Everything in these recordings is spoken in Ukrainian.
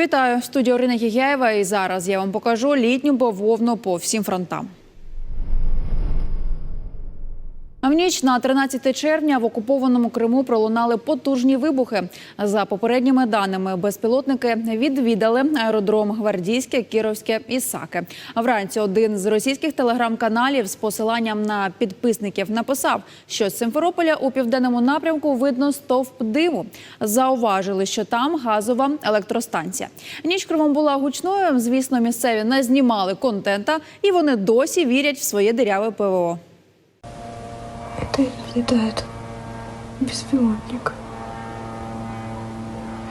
Вітаю студія Орина Гігяєва. І зараз я вам покажу літню бавовну по всім фронтам. А в ніч на 13 червня в окупованому Криму пролунали потужні вибухи. За попередніми даними, безпілотники відвідали аеродром Гвардійське, Кіровське і Саки. А вранці один з російських телеграм-каналів з посиланням на підписників написав, що з Симферополя у південному напрямку видно стовп диму. Зауважили, що там газова електростанція. Ніч кругом була гучною. Звісно, місцеві не знімали контента, і вони досі вірять в своє диряве ПВО. Это летает беспилотник.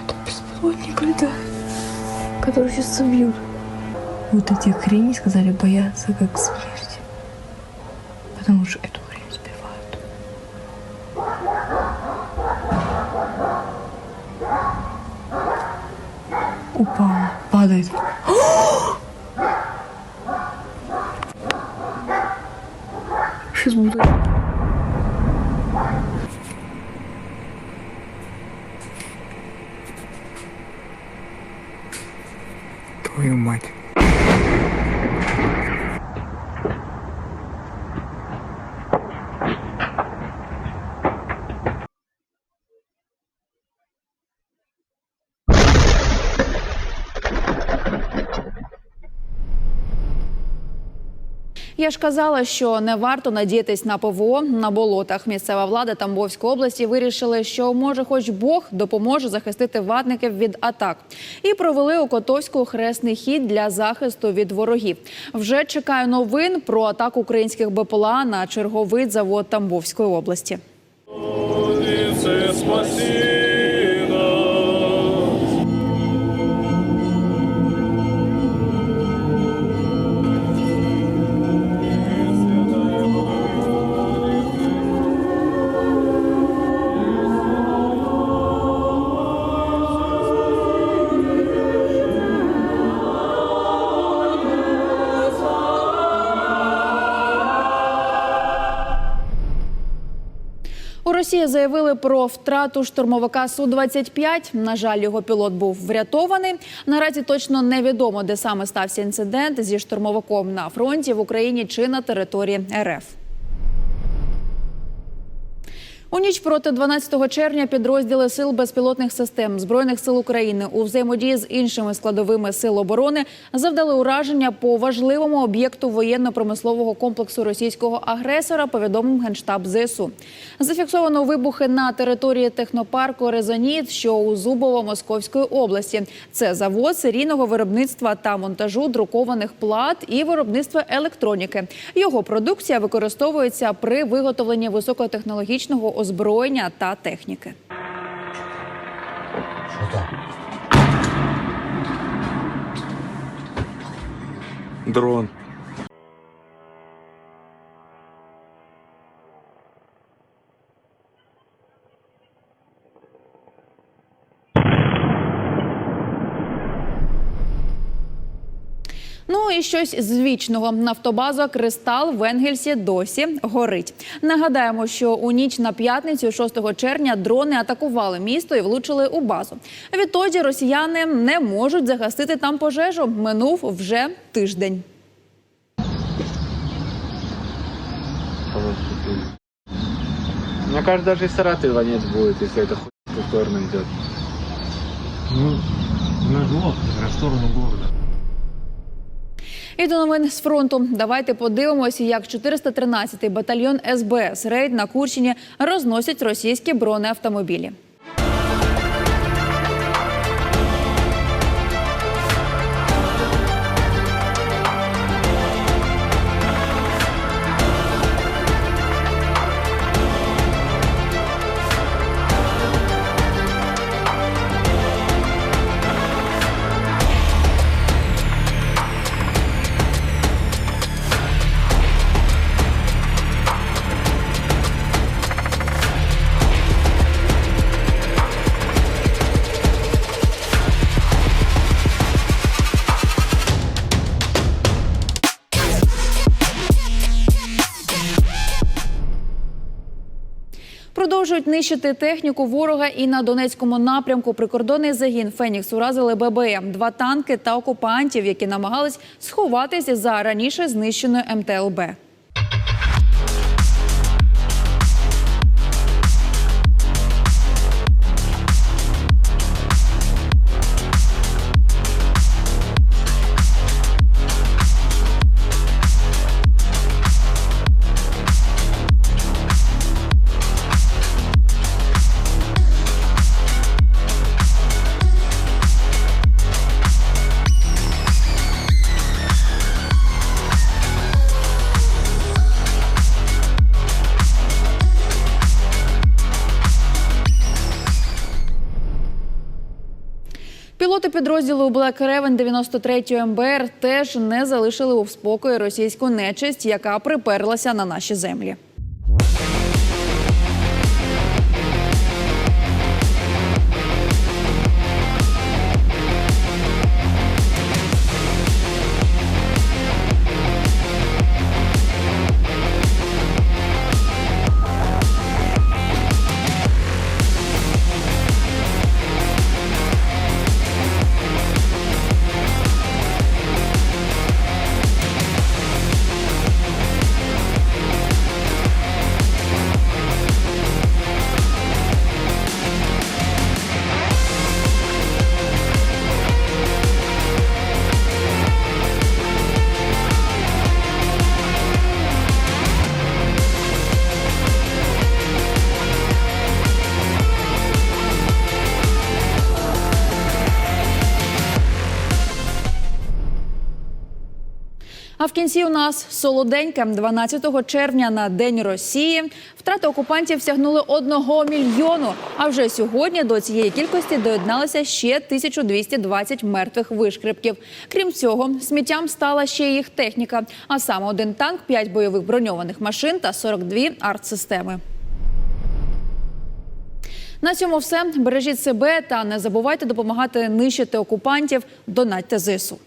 Это беспилотник летает, который сейчас собьют. Вот эти хрени, сказали, боятся как смерти. Потому что эту хрень сбивают. Упала, падает. Сейчас буду. Mike. Я ж казала, що не варто надіятись на ПВО на болотах. Місцева влада Тамбовської області вирішили, що може, хоч Бог допоможе захистити ватників від атак, і провели у Котовську хресний хід для захисту від ворогів. Вже чекаю новин про атаку українських БПЛА на черговий завод Тамбовської області. Молиться, Росії заявили про втрату штурмовика су 25 На жаль, його пілот був врятований. Наразі точно невідомо, де саме стався інцидент зі штурмовиком на фронті в Україні чи на території РФ. У ніч проти 12 червня підрозділи сил безпілотних систем збройних сил України у взаємодії з іншими складовими сил оборони завдали ураження по важливому об'єкту воєнно-промислового комплексу російського агресора. Повідомив генштаб ЗСУ. Зафіксовано вибухи на території технопарку Резоніт, що у Зубово Московської області. Це завод серійного виробництва та монтажу друкованих плат і виробництва електроніки. Його продукція використовується при виготовленні високотехнологічного озброєння та техніки. Дрон. Ну і щось з вічного. Нафтобаза Кристал в Енгельсі досі горить. Нагадаємо, що у ніч на п'ятницю, 6 червня, дрони атакували місто і влучили у базу. Відтоді росіяни не можуть загасити там пожежу. Минув вже тиждень. Мне кажется, даже из Саратова нет будет, если это хуй в ту сторону идет. Ну, на глот, в сторону города. І до новин з фронту. Давайте подивимося, як 413-й батальйон СБС рейд на Курщині розносять російські бронеавтомобілі. Продовжують нищити техніку ворога і на Донецькому напрямку прикордонний загін Фенікс уразили ББМ, два танки та окупантів, які намагались сховатися за раніше знищеною МТЛБ. Пілоти підрозділу Black Raven 93 МБР теж не залишили у спокої російську нечисть, яка приперлася на наші землі. А в кінці у нас солоденьке 12 червня на День Росії. Втрати окупантів сягнули одного мільйону. А вже сьогодні до цієї кількості доєдналися ще 1220 мертвих вишкрипків. Крім цього, сміттям стала ще їх техніка, а саме один танк, 5 бойових броньованих машин та 42 артсистеми. На цьому все. Бережіть себе та не забувайте допомагати нищити окупантів. Донатьте ЗСУ.